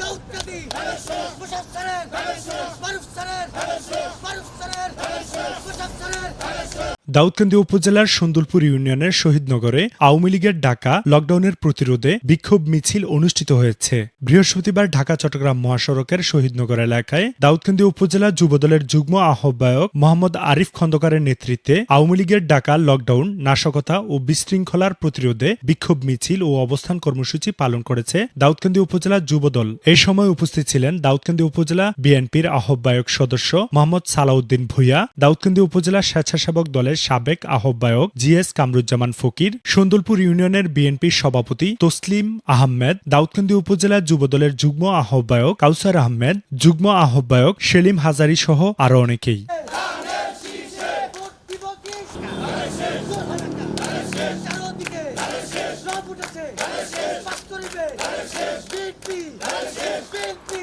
দাউদ কাদি মারুফ সরেন মারুফ সরেন দাউদকান্দি উপজেলার সুন্দরপুর ইউনিয়নের শহীদনগরে আওয়ামী লীগের ডাকা লকডাউনের প্রতিরোধে বিক্ষোভ মিছিল অনুষ্ঠিত হয়েছে। বৃহস্পতিবার ঢাকা, চট্টগ্রাম মহাসড়কের শহীদনগর এলাকায় দাউদকান্দি উপজেলা যুবদলের যুগ্ম আহ্বায়ক মোহাম্মদ আরিফ খন্দকারের নেতৃত্বে আওয়ামী লীগের ডাকা লকডাউন, নাশকতা ও বিশৃঙ্খলার প্রতিরোধে বিক্ষোভ মিছিল ও অবস্থান কর্মসূচি পালন করেছে দাউদকান্দি উপজেলা যুবদল। এই সময় উপস্থিত ছিলেন দাউদকান্দি উপজেলা বিএনপির আহ্বায়ক সদস্য মোহাম্মদ সালাউদ্দিন ভুইয়া, দাউদকান্দি উপজেলা স্বেচ্ছাসেবক দলের সাবেক আহ্বায়ক জি এস কামরুজ্জামান ফকির সন্দুলপুর ইউনিয়নের বিএনপির সভাপতি তসলিম আহমেদ দাউদকান্দি উপজেলা যুবদলের যুগ্ম আহ্বায়ক কাউসার আহমেদ যুগ্ম আহ্বায়ক সেলিম হাজারি সহ আরও অনেকেই। BNP, BNP,